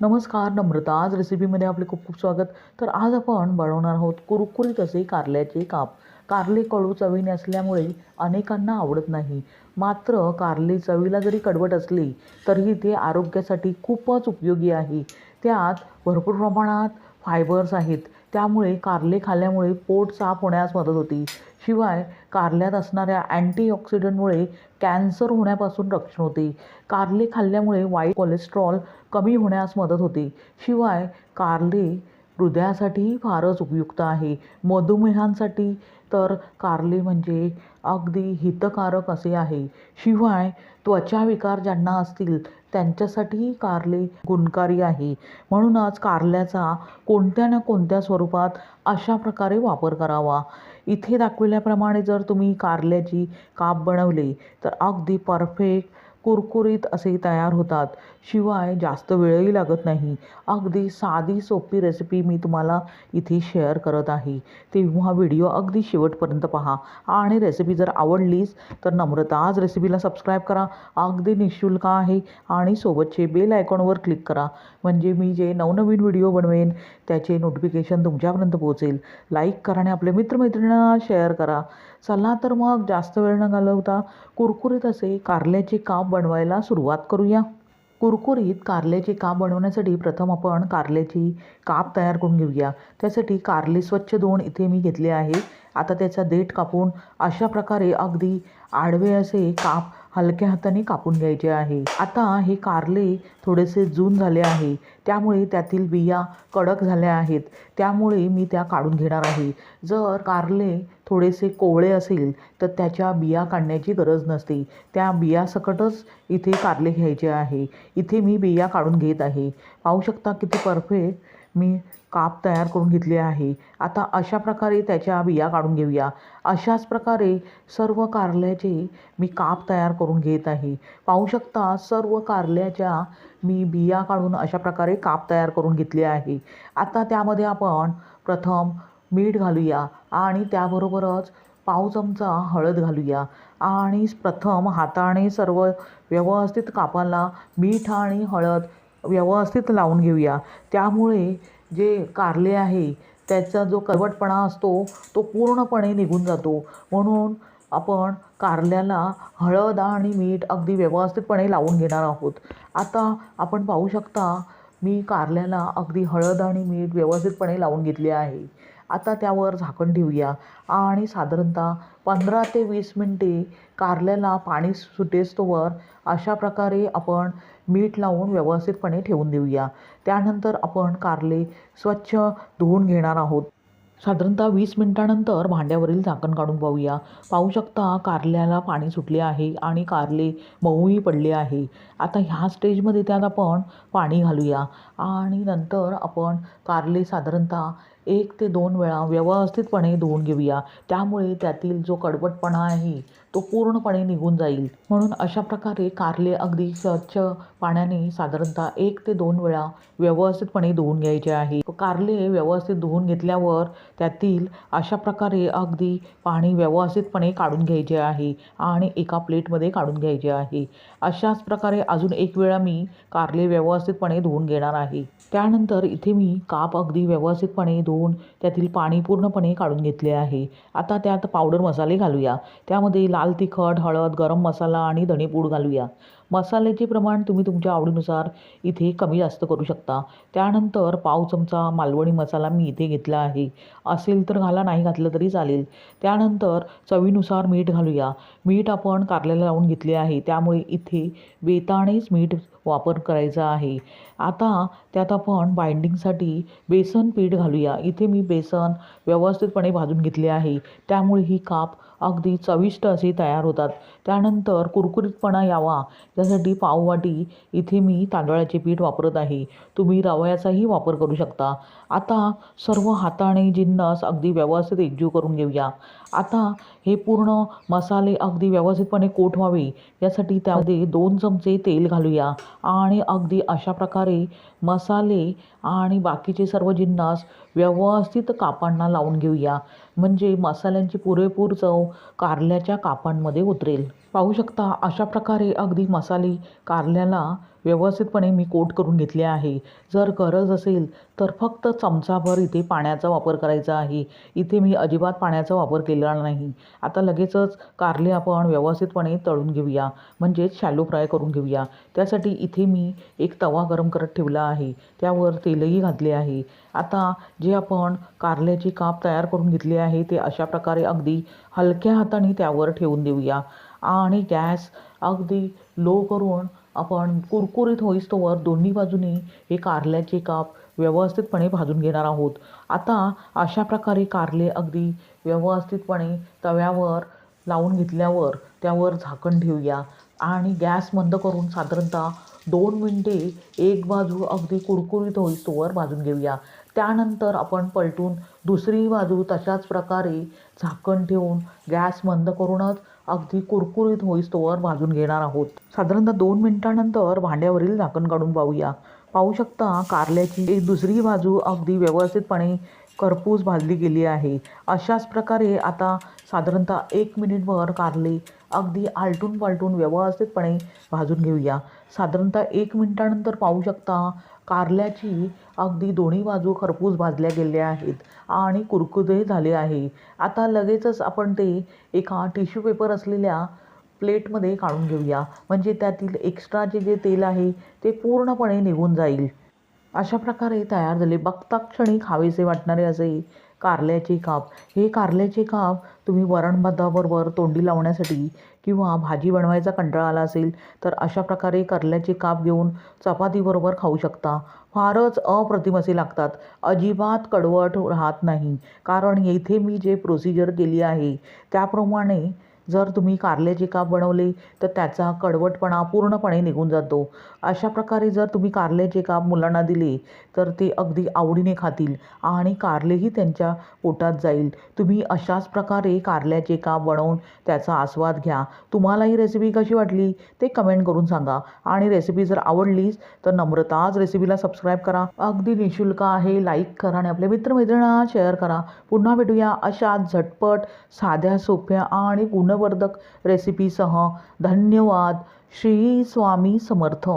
नमस्कार नम्रता. आज रेसिपीमध्ये आपले खूप खूप स्वागत. तर आज आपण बनवणार आहोत कुरकुरीत असे कारल्याचे काप. कारले कडू चवीने असल्यामुळे अनेकांना आवडत नाही. मात्र कारले चवीला जरी कडवट असली तरीही ते आरोग्यासाठी खूपच उपयोगी आहे. त्यात भरपूर प्रमाणात फायबर्स आहेत. त्यामुळे कारले खाल्ल्यामुळे पोट साफ होण्यास मदत होती. शिवाय कारल्यात असणाऱ्या अँटीऑक्सिडंटमुळे कॅन्सर होण्यापासून रक्षण होते. कारले खाल्ल्यामुळे वाईट कोलेस्ट्रॉल कमी होण्यास मदत होते. शिवाय कारले हृदयासाठीही फारच उपयुक्त आहे. मधुमेहांसाठी तर कारले म्हणजे अगदी हितकारक असे आहे. शिवाय त्वचा विकार ज्यांना असतील त्यांच्यासाठीही कारले गुणकारी आहे. म्हणूनच कारल्याचा कोणत्या ना कोणत्या स्वरूपात अशा प्रकारे वापर करावा. इथे दाखविल्याप्रमाणे जर तुम्ही कारल्याची काप बनवले तर अगदी परफेक्ट कुरकुरीत असे तयार होतात. शिवाय जास्त वेळही लागत नाही. अगदी साधी सोपी रेसिपी मी तुम्हाला इथे शेअर करत आहे. तेव्हा व्हिडिओ अगदी शेवटपर्यंत पहा. आणि रेसिपी जर आवडलीच तर नम्रता आज रेसिपीला सबस्क्राईब करा. अगदी निशुल्क आहे. आणि सोबतचे बेल आयकॉनवर क्लिक करा. म्हणजे मी जे नवनवीन व्हिडिओ बनवेन त्याचे नोटिफिकेशन तुमच्यापर्यंत पोहोचेल. लाईक करा आणि आपल्या मित्रमैत्रिणींना शेअर करा. चला तर मग जास्त वेळ न घालवता कुरकुरीत असे कारल्याचे काप बनवायला सुरुवात करूया. कुरकुरीत कारल्याचे काप बनवण्यासाठी प्रथम आपण कारल्याची काप तयार करून घेऊया. त्यासाठी कारले स्वच्छ धुवून इथे मी घेतले आहे. आता त्याचा देठ कापून अशा प्रकारे अगदी आडवे असे काप हलक्या हाताने कापून घ्यायचे आहे. आता हे कारले थोडेसे जून झाले आहे. त्यामुळे त्यातील बिया कडक झाल्या आहेत. त्यामुळे मी त्या काढून घेणार आहे. जर कारले थोडेसे कोवळे असेल तर त्याच्या बिया काढण्याची गरज नसते. त्या बियासकटच इथे कारले घ्यायचे आहे. इथे मी बिया काढून घेत आहे. पाहू शकता किती परफेक्ट मी काप तयार करून घेतले आहे. आता अशा प्रकारे त्याच्या बिया काढून घेऊया. अशाच प्रकारे सर्व कारल्याचे मी काप तयार करून घेत आहे. पाहू शकता सर्व कारल्याच्या मी बिया काढून अशा प्रकारे काप तयार करून घेतले आहे. आता त्यामध्ये आपण प्रथम मीठ घालूया आणि त्याबरोबरच पाव चमचा हळद घालूया. आणि प्रथम हाताने सर्व व्यवस्थित कापाला मीठ आणि हळद व्यवस्थित लावून घेऊया. त्यामुळे जे कारले आहे त्याचा जो कडवटपणा असतो तो पूर्णपणे निघून जातो. म्हणून आपण कारल्याला हळद आणि मीठ अगदी व्यवस्थितपणे लावून घेणार आहोत. आता आपण पाहू शकता मी कारल्याला अगदी हळद आणि मीठ व्यवस्थितपणे लावून घेतले आहे. आता त्यावर झाकण ठेवूया. आणि साधारणतः पंधरा ते वीस मिनटे कारल्याला पाणी सुटेस्तोवर अशा प्रकारे आपण मीठ लावून व्यवस्थितपणे ठेवून देऊया. त्यानंतर आपण कारले स्वच्छ धुवून घेणार आहोत. साधारणतः वीस मिनटानंतर भांड्यावरील झाकण काढून पाहूया पाहू शकता कारल्याला पाणी सुटले आहे आणि कारले मऊही पडले आहे. आता ह्या स्टेजमध्ये त्यात आपण पाणी घालूया. आणि नंतर आपण कारले साधारणतः एक ते दोन वेळा व्यवस्थितपणे धुवून घेऊया. त्यामुळे त्यातील जो कडवटपणा आहे तो पूर्णपणे निघून जाईल. म्हणून अशा प्रकारे कारले अगदी स्वच्छ पाण्याने साधारणतः एक ते दोन वेळा व्यवस्थितपणे धुवून घ्यायचे आहे. कारले व्यवस्थित धुवून घेतल्यावर त्यातील अशा प्रकारे अगदी पाणी व्यवस्थितपणे काढून घ्यायचे आहे आणि एका प्लेटमध्ये काढून घ्यायचे आहे. अशाच प्रकारे अजून एक वेळा मी कारले व्यवस्थितपणे धुवून घेणार आहे. त्यानंतर इथे मी काप अगदी व्यवस्थितपणे धुवून त्यातील पाणी पूर्णपणे काढून घेतले आहे. आता त्यात पावडर मसाले घालूया. त्यामध्ये लाल तिखट हळद गरम मसाला आणि धणेपूड घालूया. मसाल्याचे प्रमाण तुम्ही तुमच्या आवडीनुसार इथे कमी जास्त करू शकता. त्यानंतर पाव चमचा मालवणी मसाला मी इथे घेतला आहे. असेल तर घाला नाही घातलं तरी चालेल. त्यानंतर चवीनुसार मीठ घालूया. मीठ आपण कारल्याला लावून घेतले आहे. त्यामुळे इथे बेतानेच मीठ वापर करायचा आहे. आता त्यात आपण बाइंडिंगसाठी बेसन पीठ घालूया. इथे मी बेसन व्यवस्थितपणे भाजून घेतले आहे. त्यामुळे ही काप अगदी चविष्ट असे तयार होतात. त्यानंतर कुरकुरीतपणा यावा. त्यासाठी पाववाटी इथे मी तांदळाचे पीठ वापरत आहे. तुम्ही रव्याचाही वापर करू शकता. आता सर्व हाताने जिन्नस अगदी व्यवस्थित एकजीव करून घेऊया. आता हे पूर्ण मसाले अगदी व्यवस्थितपणे कोट व्हावे. यासाठी त्यामध्ये दोन चमचे तेल घालूया. आणि अगदी अशा प्रकारे मसाले आणि बाकीचे सर्व जिन्नस व्यवस्थित कापांना लावून घेऊया. म्हणजे मसाल्यांची पुरेपूर चव कारल्याच्या कापांमध्ये उतरेल. पाहू शकता अशा प्रकारे अगदी मसाले कारल्याला व्यवस्थितपणे मी कोट करून घेतले आहे. जर गरज असेल तर फक्त चमचाभर इथे पाण्याचा वापर करायचा आहे. इथे मी अजिबात पाण्याचा वापर केलेला नाही. आता लगेचच कारले आपण व्यवस्थितपणे तळून घेऊया. म्हणजेच शॅलो फ्राय करून घेऊया. त्यासाठी इथे मी एक तवा गरम करत ठेवला आहे. त्यावर तेलही घातले आहे. आता जे आपण कारल्याचे काप तयार करून घेतले आहे ते अशा प्रकारे अगदी हलक्या हाताने त्यावर ठेवून देऊया. आणि गॅस अगदी लो करून आपण कुरकुरीत होईस्तोवर दोन्ही बाजूनी हे कारल्याचे काप व्यवस्थितपणे भाजून घेणार आहोत. आता अशा प्रकारे कारले अगदी व्यवस्थितपणे तव्यावर लावून घेतल्यावर त्यावर झाकण ठेवूया आणि गॅस बंद करून साधारणतः दोन मिनटे एक बाजू अगदी कुरकुरीत होईस्तोवर भाजून घेऊया. त्यानंतर आपण पलटून दुसरी बाजू तशाच प्रकारे झाकण ठेवून गॅस बंद करूनच अगदी कुरकुरीत होईस्तोवर भाजून घेणार आहोत. साधारणतः दोन मिनटानंतर भांड्यावरील झाकण काढून पाहूया. पाहू शकता कारल्याची एक दुसरी बाजू अगदी व्यवस्थितपणे करपूस भाजली गेली आहे. अशाच प्रकारे आता साधारणतः एक मिनिटभर कारले अगदी आलटून पालटून व्यवस्थितपणे भाजून घेऊया. साधारणतः एक मिनिटानंतर पाहू शकता कारल्याची अगदी दोन्ही बाजू खरपूस भाजल्या गेल्या आहेत आणि कुरकुदे झाले आहे. आता लगेचच आपण ते एका टिश्यू पेपर असलेल्या प्लेटमध्ये काढून घेऊया. म्हणजे त्यातील एक्स्ट्राचे जे तेल आहे ते पूर्णपणे निघून जाईल. अशा प्रकारे तयार झाले. बघता क्षणी खावेसे वाटणारे असे कारल्याचे काप. हे कारल्याचे काप तुम्ही वरण भाताबरोबर तोंडी लावण्यासाठी किंवा भाजी बनवायचा कंटाळा आला असेल तर अशा प्रकारे कारल्याची काप घेऊन चपातीबरोबर खाऊ शकता. फारच अप्रतिम असे लागतात. अजिबात कडवट राहत नाही. कारण येथे मी जे प्रोसिजर केली आहे त्याप्रमाणे जर तुम्ही कारल्याचे काप बनवले तर त्याचा कडवटपणा पूर्णपणे निघून जातो. अशा प्रकारे जर तुम्ही कारल्याचे काप मुलांना दिले तर ते अगदी आवडीने खातील आणि कारलेही त्यांच्या पोटात जाईल. तुम्ही अशाच प्रकारे कारल्याचे काप बनवून त्याचा आस्वाद घ्या. तुम्हाला ही रेसिपी कशी वाटली ते कमेंट करून सांगा. आणि रेसिपी जर आवडलीच तर नम्रताच रेसिपीला सबस्क्राईब करा. अगदी निशुल्क आहे लाईक करा आणि आपल्या मित्रमैत्रिणींना शेअर करा. पुन्हा भेटूया अशा झटपट साध्या सोप्या आणि गुण गुणवर्धक रेसिपीसह धन्यवाद. श्री स्वामी समर्थ.